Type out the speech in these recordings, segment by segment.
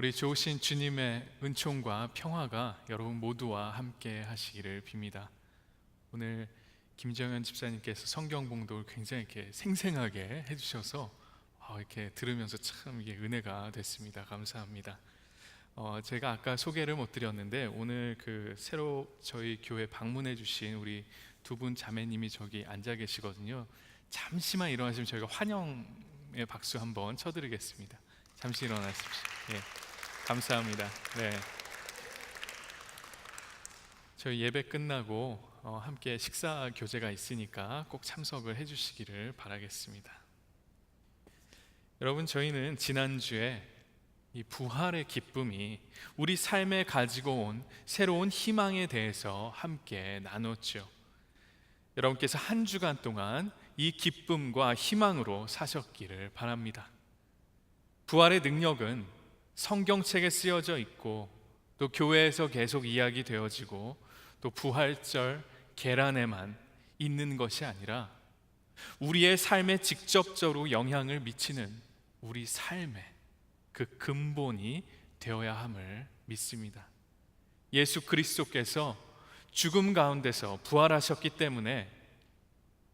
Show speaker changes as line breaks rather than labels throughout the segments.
우리 좋으신 주님의 은총과 평화가 여러분 모두와 함께 하시기를 빕니다. 오늘 김정현 집사님께서 성경 봉독을 굉장히 이렇게 생생하게 해주셔서 어, 이렇게 들으면서 참 이게 은혜가 됐습니다. 감사합니다. 어, 제가 아까 소개를 못 드렸는데 오늘 그 새로 저희 교회 방문해 주신 우리 두 분 자매님이 저기 앉아 계시거든요. 잠시만 일어나시면 저희가 환영의 박수 한번 쳐드리겠습니다. 잠시 일어나십시오. 예, 감사합니다. 네. 저희 예배 끝나고 어, 함께 식사 교제가 있으니까 꼭 참석을 해주시기를 바라겠습니다. 여러분 저희는 지난주에 이 부활의 기쁨이 우리 삶에 가지고 온 새로운 희망에 대해서 함께 나눴죠. 여러분께서 한 주간 동안 이 기쁨과 희망으로 사셨기를 바랍니다. 부활의 능력은 성경책에 쓰여져 있고 또 교회에서 계속 이야기 되어지고 또 부활절 계란에만 있는 것이 아니라 우리의 삶에 직접적으로 영향을 미치는 우리 삶의 그 근본이 되어야 함을 믿습니다. 예수 그리스도께서 죽음 가운데서 부활하셨기 때문에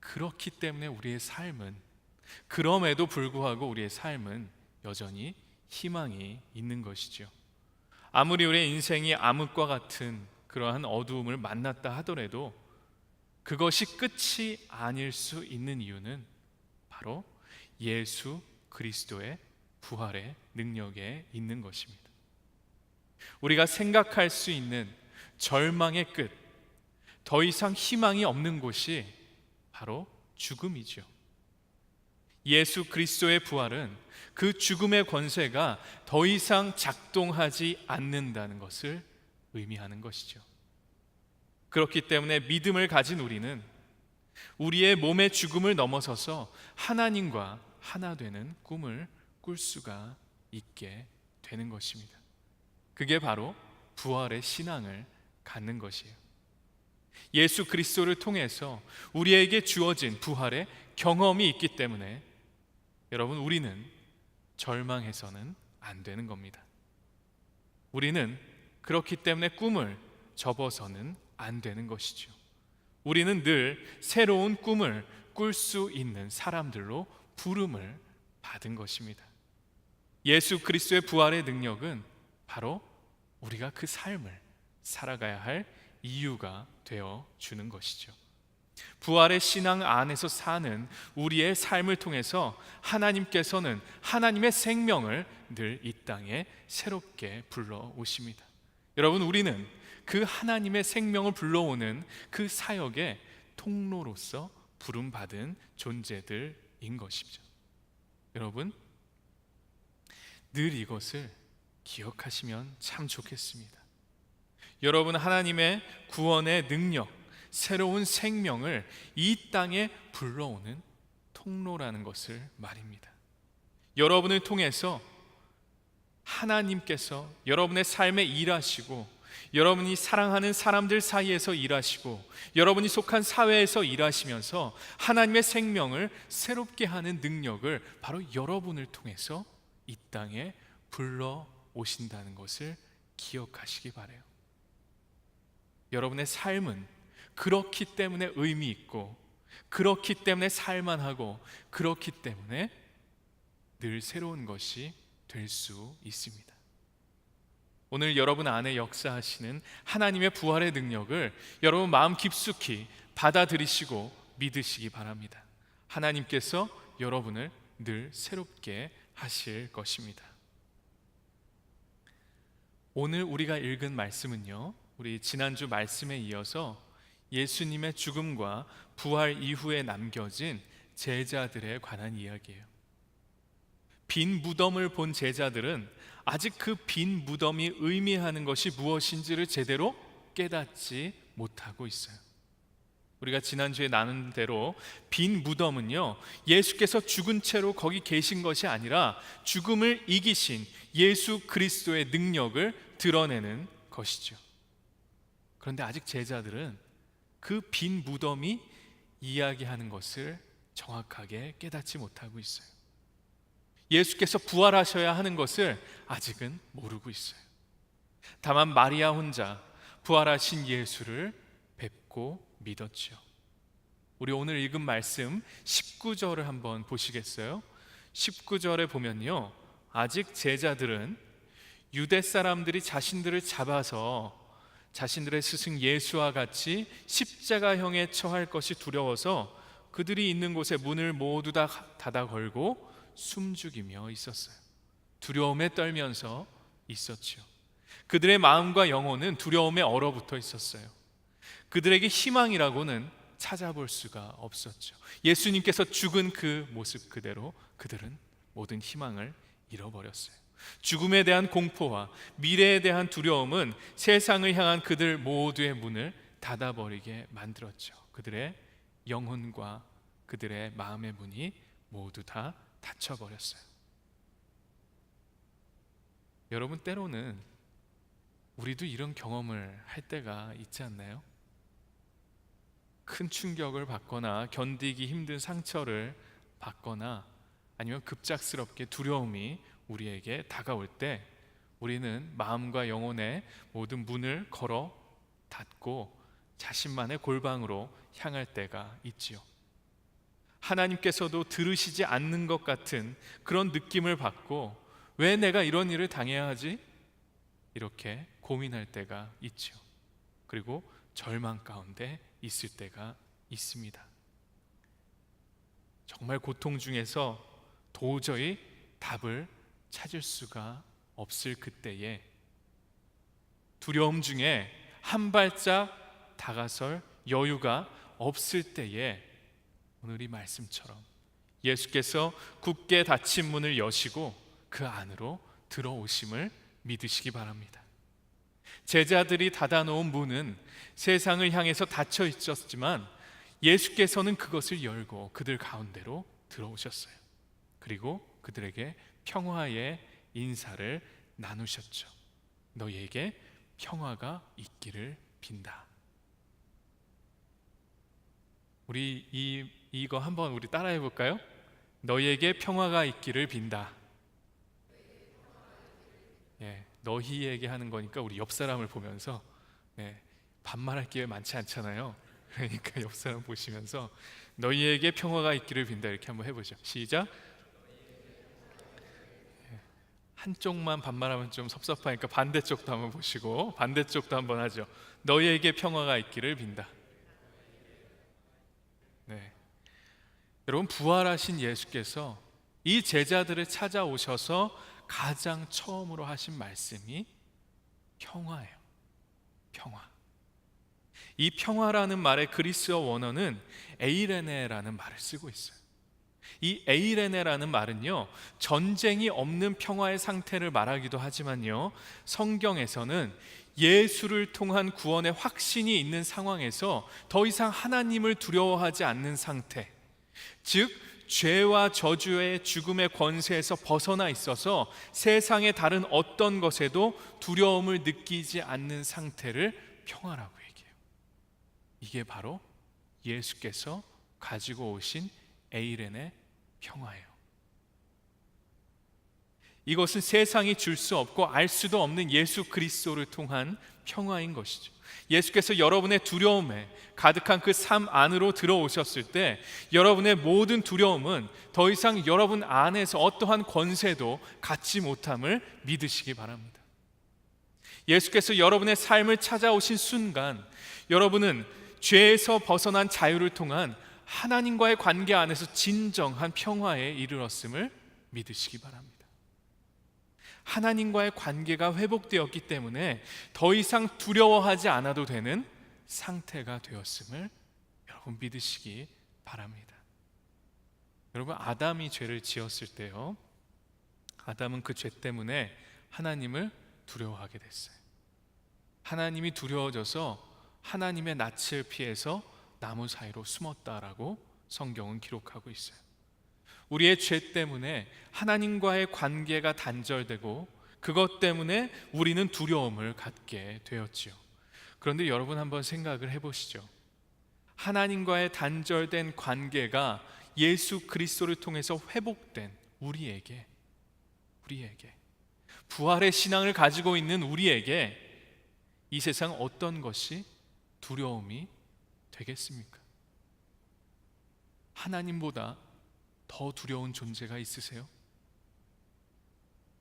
그렇기 때문에 우리의 삶은 그럼에도 불구하고 우리의 삶은 여전히 희망이 있는 것이죠. 아무리 우리의 인생이 암흑과 같은 그러한 어두움을 만났다 하더라도 그것이 끝이 아닐 수 있는 이유는 바로 예수 그리스도의 부활의 능력에 있는 것입니다. 우리가 생각할 수 있는 절망의 끝, 더 이상 희망이 없는 곳이 바로 죽음이죠. 예수 그리스도의 부활은 그 죽음의 권세가 더 이상 작동하지 않는다는 것을 의미하는 것이죠. 그렇기 때문에 믿음을 가진 우리는 우리의 몸의 죽음을 넘어서서 하나님과 하나 되는 꿈을 꿀 수가 있게 되는 것입니다. 그게 바로 부활의 신앙을 갖는 것이에요. 예수 그리스도를 통해서 우리에게 주어진 부활의 경험이 있기 때문에 여러분 우리는 절망해서는 안 되는 겁니다. 우리는 그렇기 때문에 꿈을 접어서는 안 되는 것이죠. 우리는 늘 새로운 꿈을 꿀 수 있는 사람들로 부름을 받은 것입니다. 예수 그리스도의 부활의 능력은 바로 우리가 그 삶을 살아가야 할 이유가 되어 주는 것이죠. 부활의 신앙 안에서 사는 우리의 삶을 통해서 하나님께서는 하나님의 생명을 늘 이 땅에 새롭게 불러 오십니다. 여러분, 우리는 그 하나님의 생명을 불러오는 그 사역의 통로로서 부름받은 존재들인 것이죠. 여러분, 늘 이것을 기억하시면 참 좋겠습니다. 여러분, 하나님의 구원의 능력, 새로운 생명을 이 땅에 불러오는 통로라는 것을 말입니다. 여러분을 통해서 하나님께서 여러분의 삶에 일하시고 여러분이 사랑하는 사람들 사이에서 일하시고 여러분이 속한 사회에서 일하시면서 하나님의 생명을 새롭게 하는 능력을 바로 여러분을 통해서 이 땅에 불러 오신다는 것을 기억하시기 바래요. 여러분의 삶은 그렇기 때문에 의미 있고 그렇기 때문에 살만하고 그렇기 때문에 늘 새로운 것이 될 수 있습니다. 오늘 여러분 안에 역사하시는 하나님의 부활의 능력을 여러분 마음 깊숙이 받아들이시고 믿으시기 바랍니다. 하나님께서 여러분을 늘 새롭게 하실 것입니다. 오늘 우리가 읽은 말씀은요, 우리 지난주 말씀에 이어서 예수님의 죽음과 부활 이후에 남겨진 제자들에 관한 이야기예요. 빈 무덤을 본 제자들은 아직 그 빈 무덤이 의미하는 것이 무엇인지를 제대로 깨닫지 못하고 있어요. 우리가 지난주에 나눈 대로 빈 무덤은요, 예수께서 죽은 채로 거기 계신 것이 아니라 죽음을 이기신 예수 그리스도의 능력을 드러내는 것이죠. 그런데 아직 제자들은 그 빈 무덤이 이야기하는 것을 정확하게 깨닫지 못하고 있어요. 예수께서 부활하셔야 하는 것을 아직은 모르고 있어요. 다만 마리아 혼자 부활하신 예수를 뵙고 믿었지요. 우리 오늘 읽은 말씀 19절을 한번 보시겠어요? 19절에 보면요. 아직 제자들은 유대 사람들이 자신들을 잡아서 자신들의 스승 예수와 같이 십자가형에 처할 것이 두려워서 그들이 있는 곳에 문을 모두 다 닫아 걸고 숨죽이며 있었어요. 두려움에 떨면서 있었지요. 그들의 마음과 영혼은 두려움에 얼어붙어 있었어요. 그들에게 희망이라고는 찾아볼 수가 없었죠. 예수님께서 죽은 그 모습 그대로 그들은 모든 희망을 잃어버렸어요. 죽음에 대한 공포와 미래에 대한 두려움은 세상을 향한 그들 모두의 문을 닫아버리게 만들었죠. 그들의 영혼과 그들의 마음의 문이 모두 다 닫혀버렸어요. 여러분, 때로는 우리도 이런 경험을 할 때가 있지 않나요? 큰 충격을 받거나 견디기 힘든 상처를 받거나 아니면 급작스럽게 두려움이 우리에게 다가올 때 우리는 마음과 영혼의 모든 문을 걸어 닫고 자신만의 골방으로 향할 때가 있지요. 하나님께서도 들으시지 않는 것 같은 그런 느낌을 받고 왜 내가 이런 일을 당해야 하지? 이렇게 고민할 때가 있죠. 그리고 절망 가운데 있을 때가 있습니다. 정말 고통 중에서 도저히 답을 찾을 수가 없을 그때에 두려움 중에 한 발짝 다가설 여유가 없을 때에 오늘 이 말씀처럼 예수께서 굳게 닫힌 문을 여시고 그 안으로 들어오심을 믿으시기 바랍니다. 제자들이 닫아놓은 문은 세상을 향해서 닫혀 있었지만 예수께서는 그것을 열고 그들 가운데로 들어오셨어요. 그리고 그들에게 평화의 인사를 나누셨죠. 너희에게 평화가 있기를 빈다. 우리 이 이거 한번 우리 따라해 볼까요? 너희에게 평화가 있기를 빈다. 예, 너희에게 하는 거니까 우리 옆 사람을 보면서 예, 반말할 기회 많지 않잖아요. 그러니까 옆 사람 보시면서 너희에게 평화가 있기를 빈다 이렇게 한번 해보죠. 시작. 예, 한쪽만 반말하면 좀 섭섭하니까 반대쪽도 한번 보시고 반대쪽도 한번 하죠. 너희에게 평화가 있기를 빈다. 네. 여러분 부활하신 예수께서 이 제자들을 찾아오셔서 가장 처음으로 하신 말씀이 평화예요. 평화. 이 평화라는 말의 그리스어 원어는 에이레네라는 말을 쓰고 있어요. 이 에이레네라는 말은요, 전쟁이 없는 평화의 상태를 말하기도 하지만요, 성경에서는 예수를 통한 구원의 확신이 있는 상황에서 더 이상 하나님을 두려워하지 않는 상태, 즉, 죄와 저주의 죽음의 권세에서 벗어나 있어서 세상의 다른 어떤 것에도 두려움을 느끼지 않는 상태를 평화라고 얘기해요. 이게 바로 예수께서 가지고 오신 에이렌의 평화예요. 이것은 세상이 줄 수 없고 알 수도 없는 예수 그리스도를 통한 평화인 것이죠. 예수께서 여러분의 두려움에 가득한 그 삶 안으로 들어오셨을 때 여러분의 모든 두려움은 더 이상 여러분 안에서 어떠한 권세도 갖지 못함을 믿으시기 바랍니다. 예수께서 여러분의 삶을 찾아오신 순간 여러분은 죄에서 벗어난 자유를 통한 하나님과의 관계 안에서 진정한 평화에 이르렀음을 믿으시기 바랍니다. 하나님과의 관계가 회복되었기 때문에 더 이상 두려워하지 않아도 되는 상태가 되었음을 여러분 믿으시기 바랍니다. 여러분 아담이 죄를 지었을 때요. 아담은 그 죄 때문에 하나님을 두려워하게 됐어요. 하나님이 두려워져서 하나님의 낯을 피해서 나무 사이로 숨었다라고 성경은 기록하고 있어요. 우리의 죄 때문에 하나님과의 관계가 단절되고 그것 때문에 우리는 두려움을 갖게 되었지요. 그런데 여러분 한번 생각을 해보시죠. 하나님과의 단절된 관계가 예수 그리스도를 통해서 회복된 우리에게 우리에게 부활의 신앙을 가지고 있는 우리에게 이 세상 어떤 것이 두려움이 되겠습니까? 하나님보다 더 두려운 존재가 있으세요?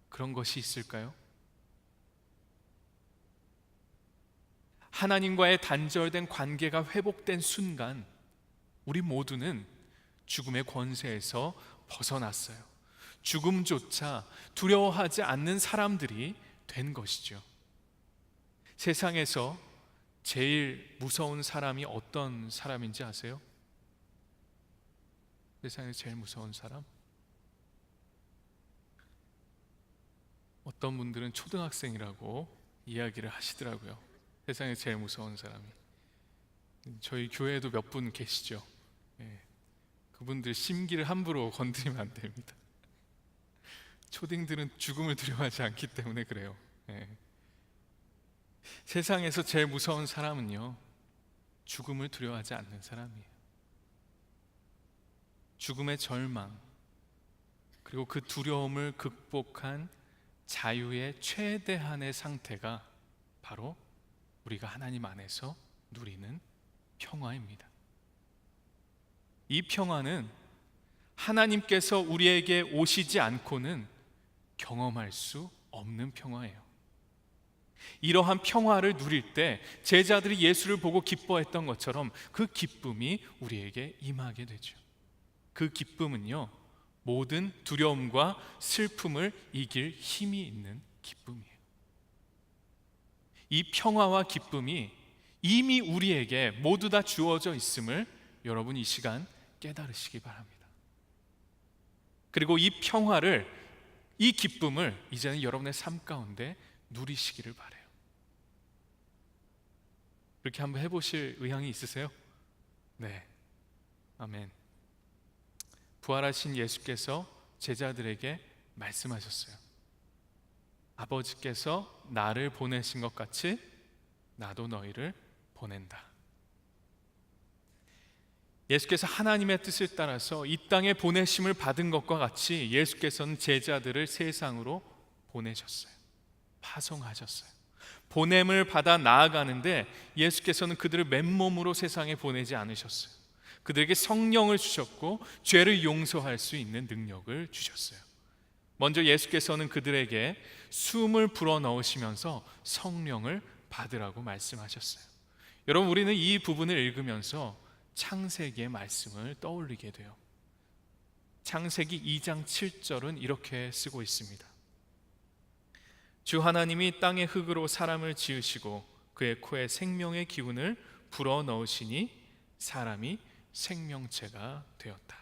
그런 것이 있을까요? 하나님과의 단절된 관계가 회복된 순간 우리 모두는 죽음의 권세에서 벗어났어요. 죽음조차 두려워하지 않는 사람들이 된 것이죠. 세상에서 제일 무서운 사람이 어떤 사람인지 아세요? 세상에서 제일 무서운 사람? 어떤 분들은 초등학생이라고 이야기를 하시더라고요. 세상에 제일 무서운 사람이. 저희 교회에도 몇 분 계시죠. 예. 그분들 심기를 함부로 건드리면 안 됩니다. 초딩들은 죽음을 두려워하지 않기 때문에 그래요. 예. 세상에서 제일 무서운 사람은요, 죽음을 두려워하지 않는 사람이에요. 죽음의 절망, 그리고 그 두려움을 극복한 자유의 최대한의 상태가 바로 우리가 하나님 안에서 누리는 평화입니다. 이 평화는 하나님께서 우리에게 오시지 않고는 경험할 수 없는 평화예요. 이러한 평화를 누릴 때 제자들이 예수를 보고 기뻐했던 것처럼 그 기쁨이 우리에게 임하게 되죠. 그 기쁨은요, 모든 두려움과 슬픔을 이길 힘이 있는 기쁨이에요. 이 평화와 기쁨이 이미 우리에게 모두 다 주어져 있음을 여러분 이 시간 깨달으시기 바랍니다. 그리고 이 평화를 이 기쁨을 이제는 여러분의 삶 가운데 누리시기를 바래요. 그렇게 한번 해보실 의향이 있으세요? 네, 아멘. 부활하신 예수께서 제자들에게 말씀하셨어요. 아버지께서 나를 보내신 것 같이 나도 너희를 보낸다. 예수께서 하나님의 뜻을 따라서 이 땅에 보내심을 받은 것과 같이 예수께서는 제자들을 세상으로 보내셨어요. 파송하셨어요. 보냄을 받아 나아가는데 예수께서는 그들을 맨몸으로 세상에 보내지 않으셨어요. 그들에게 성령을 주셨고 죄를 용서할 수 있는 능력을 주셨어요. 먼저 예수께서는 그들에게 숨을 불어 넣으시면서 성령을 받으라고 말씀하셨어요. 여러분 우리는 이 부분을 읽으면서 창세기의 말씀을 떠올리게 돼요. 창세기 2장 7절은 이렇게 쓰고 있습니다. 주 하나님이 땅의 흙으로 사람을 지으시고 그의 코에 생명의 기운을 불어 넣으시니 사람이 생명체가 되었다.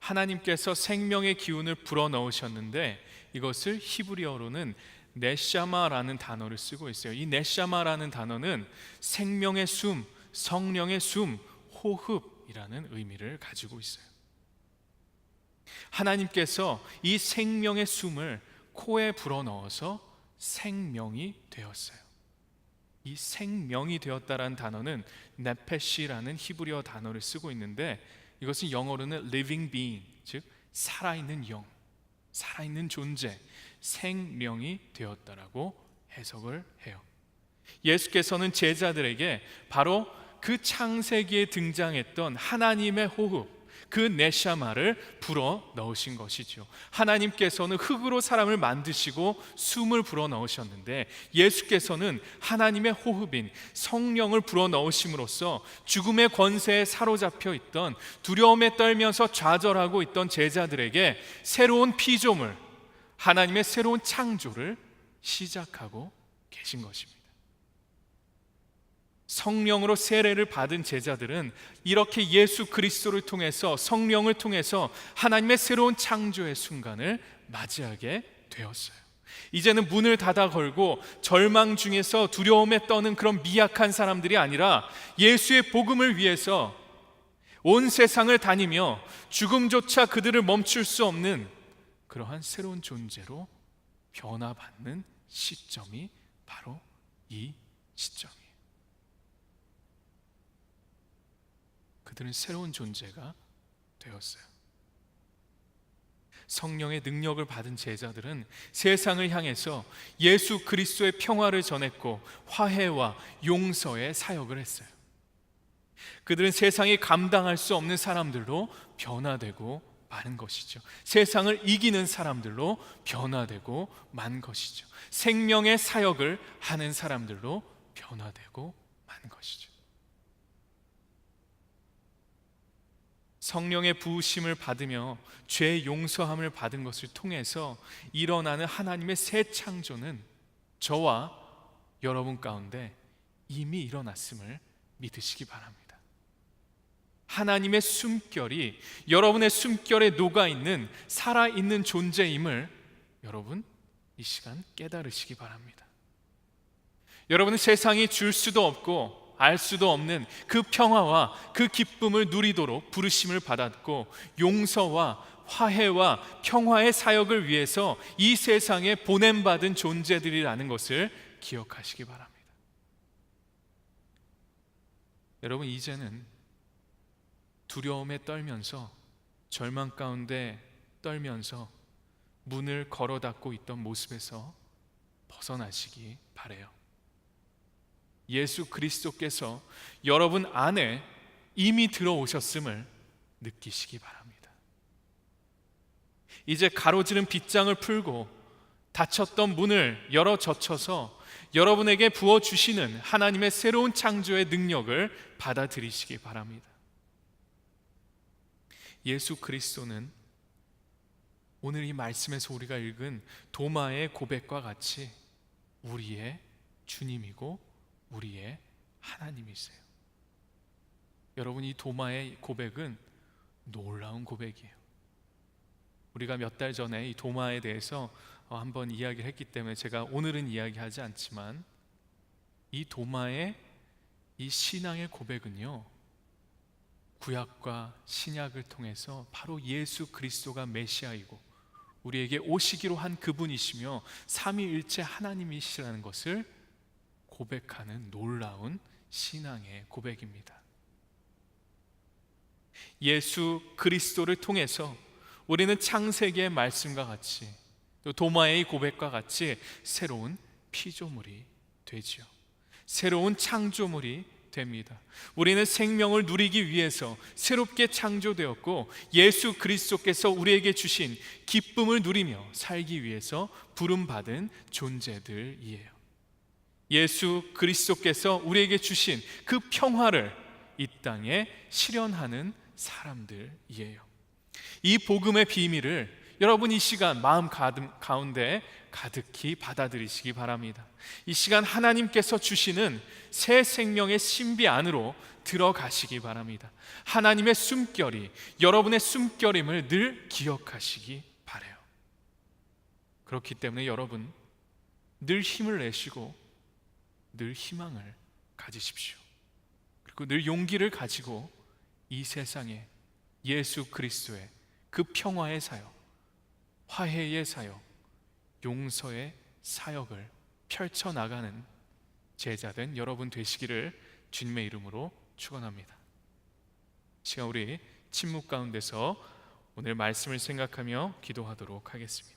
하나님께서 생명의 기운을 불어 넣으셨는데 이것을 히브리어로는 네샤마라는 단어를 쓰고 있어요. 이 네샤마라는 단어는 생명의 숨, 성령의 숨, 호흡이라는 의미를 가지고 있어요. 하나님께서 이 생명의 숨을 코에 불어 넣어서 생명이 되었어요. 이 생명이 되었다라는 단어는 네페시라는 히브리어 단어를 쓰고 있는데 이것은 영어로는 living being, 즉 살아있는 영, 살아있는 존재, 생명이 되었다라고 해석을 해요. 예수께서는 제자들에게 바로 그 창세기에 등장했던 하나님의 호흡, 그 네샤마를 불어 넣으신 것이죠. 하나님께서는 흙으로 사람을 만드시고 숨을 불어 넣으셨는데 예수께서는 하나님의 호흡인 성령을 불어 넣으심으로써 죽음의 권세에 사로잡혀 있던 두려움에 떨면서 좌절하고 있던 제자들에게 새로운 피조물, 하나님의 새로운 창조를 시작하고 계신 것입니다. 성령으로 세례를 받은 제자들은 이렇게 예수 그리스도를 통해서 성령을 통해서 하나님의 새로운 창조의 순간을 맞이하게 되었어요. 이제는 문을 닫아 걸고 절망 중에서 두려움에 떠는 그런 미약한 사람들이 아니라 예수의 복음을 위해서 온 세상을 다니며 죽음조차 그들을 멈출 수 없는 그러한 새로운 존재로 변화받는 시점이 바로 이 시점이에요. 그들은 새로운 존재가 되었어요. 성령의 능력을 받은 제자들은 세상을 향해서 예수 그리스도의 평화를 전했고 화해와 용서의 사역을 했어요. 그들은 세상이 감당할 수 없는 사람들로 변화되고 마는 것이죠. 세상을 이기는 사람들로 변화되고 만 것이죠. 생명의 사역을 하는 사람들로 변화되고 만 것이죠. 성령의 부으심을 받으며 죄 용서함을 받은 것을 통해서 일어나는 하나님의 새 창조는 저와 여러분 가운데 이미 일어났음을 믿으시기 바랍니다. 하나님의 숨결이 여러분의 숨결에 녹아 있는 살아 있는 존재임을 여러분 이 시간 깨달으시기 바랍니다. 여러분은 세상이 줄 수도 없고 알 수도 없는 그 평화와 그 기쁨을 누리도록 부르심을 받았고 용서와 화해와 평화의 사역을 위해서 이 세상에 보냄받은 존재들이라는 것을 기억하시기 바랍니다. 여러분 이제는 두려움에 떨면서 절망 가운데 떨면서 문을 걸어 닫고 있던 모습에서 벗어나시기 바래요. 예수 그리스도께서 여러분 안에 이미 들어오셨음을 느끼시기 바랍니다. 이제 가로지른 빗장을 풀고 닫혔던 문을 열어 젖혀서 여러분에게 부어 주시는 하나님의 새로운 창조의 능력을 받아들이시기 바랍니다. 예수 그리스도는 오늘 이 말씀에서 우리가 읽은 도마의 고백과 같이 우리의 주님이고 우리의 하나님이세요. 여러분 이 도마의 고백은 놀라운 고백이에요. 우리가 몇 달 전에 이 도마에 대해서 어, 한번 이야기를 했기 때문에 제가 오늘은 이야기하지 않지만 이 도마의 이 신앙의 고백은요. 구약과 신약을 통해서 바로 예수 그리스도가 메시아이고 우리에게 오시기로 한 그분이시며 삼위일체 하나님이시라는 것을 고백하는 놀라운 신앙의 고백입니다. 예수 그리스도를 통해서 우리는 창세기의 말씀과 같이 또 도마의 고백과 같이 새로운 피조물이 되지요. 새로운 창조물이 됩니다. 우리는 생명을 누리기 위해서 새롭게 창조되었고 예수 그리스도께서 우리에게 주신 기쁨을 누리며 살기 위해서 부름 받은 존재들이에요. 예수 그리스도께서 우리에게 주신 그 평화를 이 땅에 실현하는 사람들이에요. 이 복음의 비밀을 여러분 이 시간 마음 가운데 가득히 받아들이시기 바랍니다. 이 시간 하나님께서 주시는 새 생명의 신비 안으로 들어가시기 바랍니다. 하나님의 숨결이 여러분의 숨결임을 늘 기억하시기 바래요. 그렇기 때문에 여러분 늘 힘을 내시고 늘 희망을 가지십시오. 그리고 늘 용기를 가지고 이 세상에 예수 그리스도의 그 평화의 사역, 화해의 사역, 용서의 사역을 펼쳐 나가는 제자된 여러분 되시기를 주님의 이름으로 축원합니다. 시간 우리 침묵 가운데서 오늘 말씀을 생각하며 기도하도록 하겠습니다.